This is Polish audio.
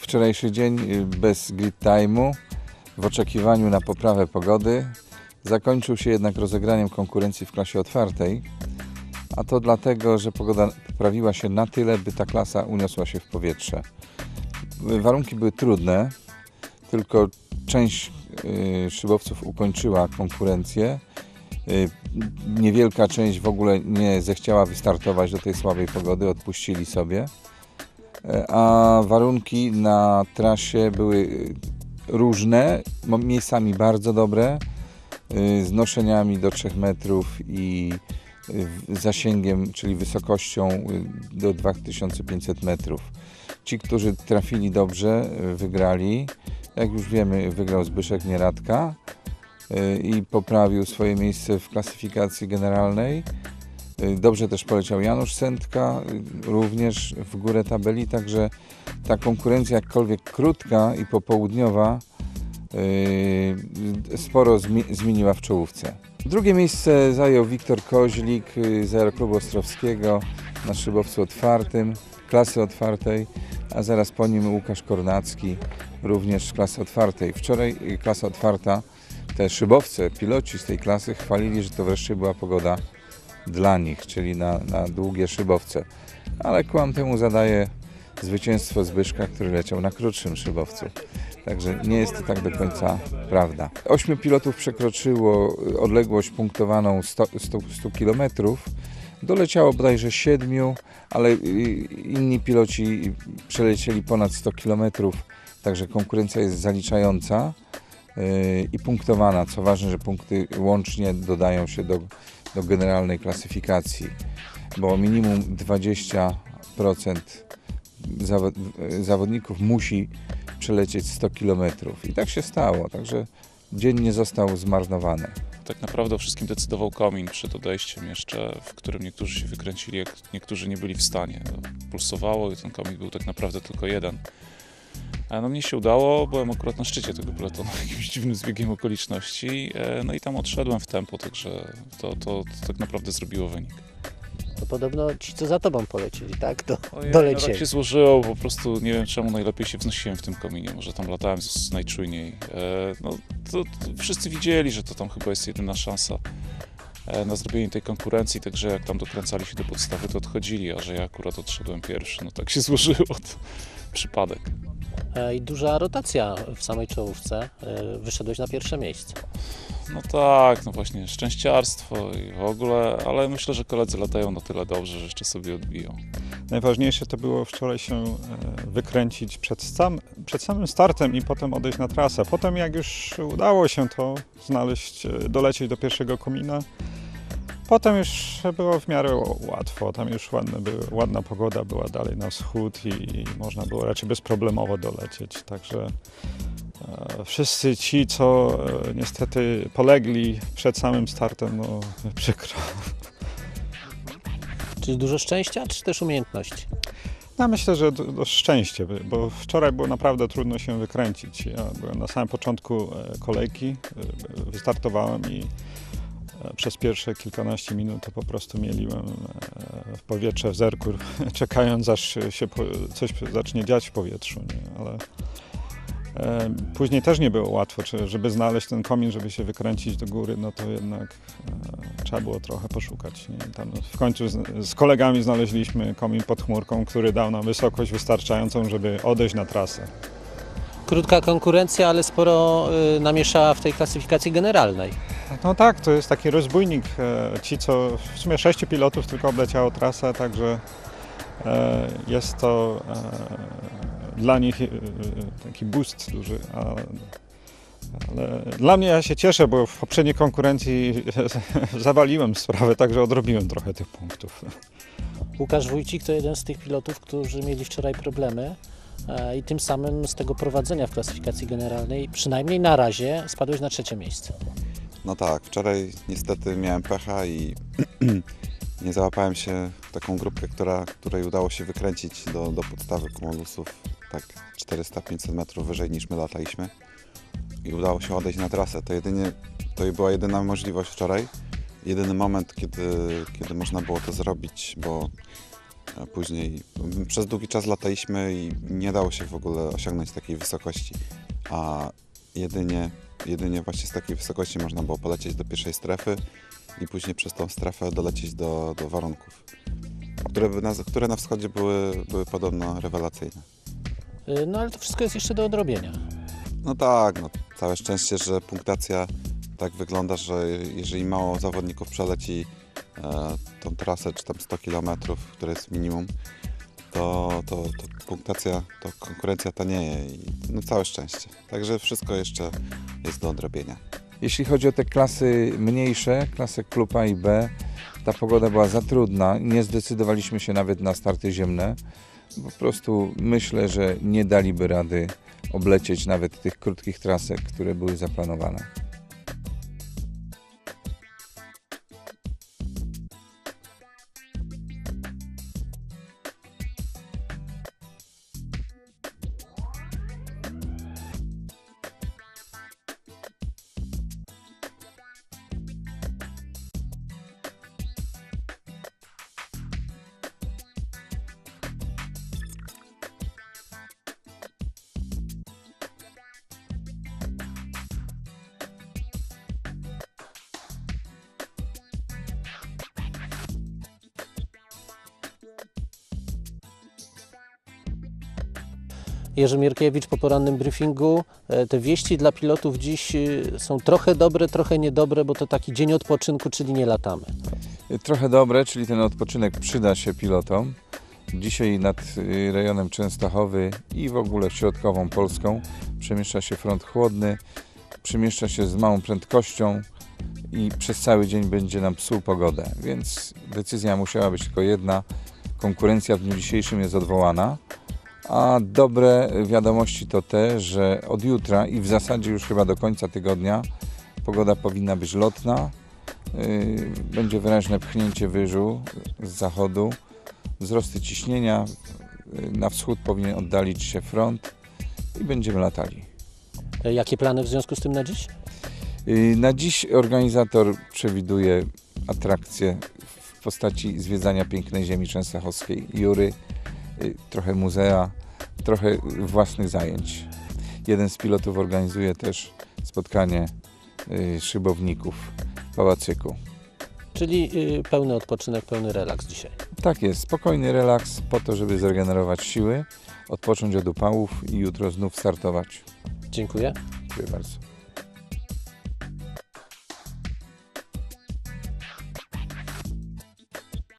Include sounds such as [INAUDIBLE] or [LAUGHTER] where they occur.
wczorajszy dzień y, bez grid time'u, w oczekiwaniu na poprawę pogody, zakończył się jednak rozegraniem konkurencji w klasie otwartej, a to dlatego, że pogoda poprawiła się na tyle, by ta klasa uniosła się w powietrze. Warunki były trudne, tylko część y, szybowców ukończyła konkurencję. Y, Niewielka część w ogóle nie zechciała wystartować do tej słabej pogody, odpuścili sobie. E, A warunki na trasie były y, różne, miejscami bardzo dobre, y, z noszeniami do 3 metrów i zasięgiem, czyli wysokością do 2500 metrów. Ci, którzy trafili dobrze, wygrali. Jak już wiemy, wygrał Zbyszek Nieradka i poprawił swoje miejsce w klasyfikacji generalnej. Y, Dobrze też poleciał Janusz Sętka, y, również w górę tabeli, także ta konkurencja jakkolwiek krótka i popołudniowa y, sporo zmi- zmieniła w czołówce. Drugie miejsce zajął Wiktor Koźlik z Aeroklubu Ostrowskiego na szybowcu otwartym, klasy otwartej, a zaraz po nim Łukasz Kornacki, również klasy otwartej. Wczoraj klasa otwarta, te szybowce, piloci z tej klasy chwalili, że to wreszcie była pogoda dla nich, czyli na, na długie szybowce. Ale kłam temu zadaje zwycięstwo Zbyszka, który leciał na krótszym szybowcu. Także nie jest to tak do końca prawda. Ośmiu pilotów przekroczyło odległość punktowaną 100, 100, 100 km. Doleciało bodajże siedmiu, ale inni piloci przelecieli ponad 100 km, także konkurencja jest zaliczająca y, i punktowana. Co ważne, że punkty łącznie dodają się do, do generalnej klasyfikacji, bo minimum 20% zawo- zawodników musi przelecieć 100 km. I tak się stało, także dzień nie został zmarnowany. Tak naprawdę o wszystkim decydował komin przed odejściem jeszcze, w którym niektórzy się wykręcili, niektórzy nie byli w stanie. Pulsowało i ten komin był tak naprawdę tylko jeden. No mnie się udało, byłem akurat na szczycie tego peletonu [LAUGHS] jakimś dziwnym zbiegiem okoliczności, e, no i tam odszedłem w tempo, także to, to, to tak naprawdę zrobiło wynik. To podobno ci, co za tobą polecieli, tak? Ojej, no dolecieli. tak się złożyło, po prostu nie wiem czemu najlepiej się wznosiłem w tym kominie, może tam latałem z najczujniej. E, no, to, to wszyscy widzieli, że to tam chyba jest jedyna szansa e, na zrobienie tej konkurencji, także jak tam dokręcali się do podstawy, to odchodzili, a że ja akurat odszedłem pierwszy, no tak się złożyło, to przypadek. E, I duża rotacja w samej czołówce. E, Wyszedłeś na pierwsze miejsce. No tak, no właśnie, szczęściarstwo i w ogóle, ale myślę, że koledzy latają na tyle dobrze, że jeszcze sobie odbiją. Najważniejsze to było wczoraj się e, wykręcić przed, sam, przed samym startem i potem odejść na trasę. Potem jak już udało się to znaleźć, dolecieć do pierwszego komina, potem już było w miarę łatwo. Tam już ładne były, ładna pogoda była dalej na wschód i, i można było raczej bezproblemowo dolecieć. Także e, wszyscy ci, co e, niestety polegli przed samym startem, no [LAUGHS] przykro. Czyli dużo szczęścia, czy też umiejętności? Ja myślę, że to, to szczęście, by- bo wczoraj było naprawdę trudno się wykręcić. Ja byłem na samym początku e, kolejki, e, wystartowałem i e, przez pierwsze kilkanaście minut to po prostu mieliłem e, w powietrze w zerku, [LAUGHS] czekając aż się coś zacznie dziać w powietrzu. Nie? Ale e, później też nie było łatwo, żeby znaleźć ten komin, żeby się wykręcić do góry, no to jednak e, trzeba było trochę poszukać. Nie? Tam w końcu z, z kolegami znaleźliśmy komin pod chmurką, który dał nam wysokość wystarczającą, żeby odejść na trasę. Krótka konkurencja, ale sporo y, namieszała w tej klasyfikacji generalnej. No tak, to jest taki rozbójnik. E, Ci, co w sumie sześciu pilotów tylko obleciało trasę, także e, jest to e, dla nich taki boost duży. Ale dla mnie ja się cieszę, bo w poprzedniej konkurencji [LAUGHS] zawaliłem sprawę, także odrobiłem trochę tych punktów. Łukasz Wójcik to jeden z tych pilotów, którzy mieli wczoraj problemy i tym samym z tego prowadzenia w klasyfikacji generalnej, przynajmniej na razie, spadłeś na trzecie miejsce. No tak, wczoraj niestety miałem pecha i [CLEARS THROAT] nie załapałem się w taką grupkę, która, której udało się wykręcić do, do podstawy kumulusów tak 400-500 metrów wyżej niż my lataliśmy. I udało się odejść na trasę. To, jedynie, to była jedyna możliwość wczoraj, jedyny moment, kiedy, kiedy można było to zrobić, bo A Później przez długi czas lataliśmy i nie dało się w ogóle osiągnąć takiej wysokości, a jedynie, jedynie właśnie z takiej wysokości można było polecieć do pierwszej strefy i później przez tą strefę dolecieć do, do warunków, które, na, które na wschodzie były, były podobno rewelacyjne. Y, No ale to wszystko jest jeszcze do odrobienia. No tak, no, całe szczęście, że punktacja tak wygląda, że jeżeli mało zawodników przeleci e, tą trasę, czy tam 100 km, które jest minimum, to, to, to punktacja, to konkurencja tanieje i no całe szczęście. Także wszystko jeszcze jest do odrobienia. Jeśli chodzi o te klasy mniejsze, klasy klub A i B, ta pogoda była za trudna. Nie zdecydowaliśmy się nawet na starty ziemne. Po prostu myślę, że nie daliby rady oblecieć nawet tych krótkich trasek, które były zaplanowane. Jerzy Mierkiewicz po porannym briefingu. E, Te wieści dla pilotów dziś y, są trochę dobre, trochę niedobre, bo to taki dzień odpoczynku, czyli nie latamy. Trochę dobre, czyli ten odpoczynek przyda się pilotom. Dzisiaj nad rejonem Częstochowy i w ogóle środkową Polską przemieszcza się front chłodny, przemieszcza się z małą prędkością i przez cały dzień będzie nam psuł pogodę. Więc decyzja musiała być tylko jedna. Konkurencja w dniu dzisiejszym jest odwołana. A dobre wiadomości to te, że od jutra i w zasadzie już chyba do końca tygodnia pogoda powinna być lotna. Yy, Będzie wyraźne pchnięcie wyżu z zachodu, wzrosty ciśnienia. Yy, Na wschód powinien oddalić się front i będziemy latali. E, Jakie plany w związku z tym na dziś? Yy, Na dziś organizator przewiduje atrakcje w postaci zwiedzania pięknej ziemi częstochowskiej, Jury, trochę muzea, trochę własnych zajęć. Jeden z pilotów organizuje też spotkanie yy, szybowników w Pałacyku. Czyli y, pełny odpoczynek, pełny relaks dzisiaj. Tak jest, spokojny relaks po to, żeby zregenerować siły, odpocząć od upałów i jutro znów startować. Dziękuję. Dziękuję bardzo.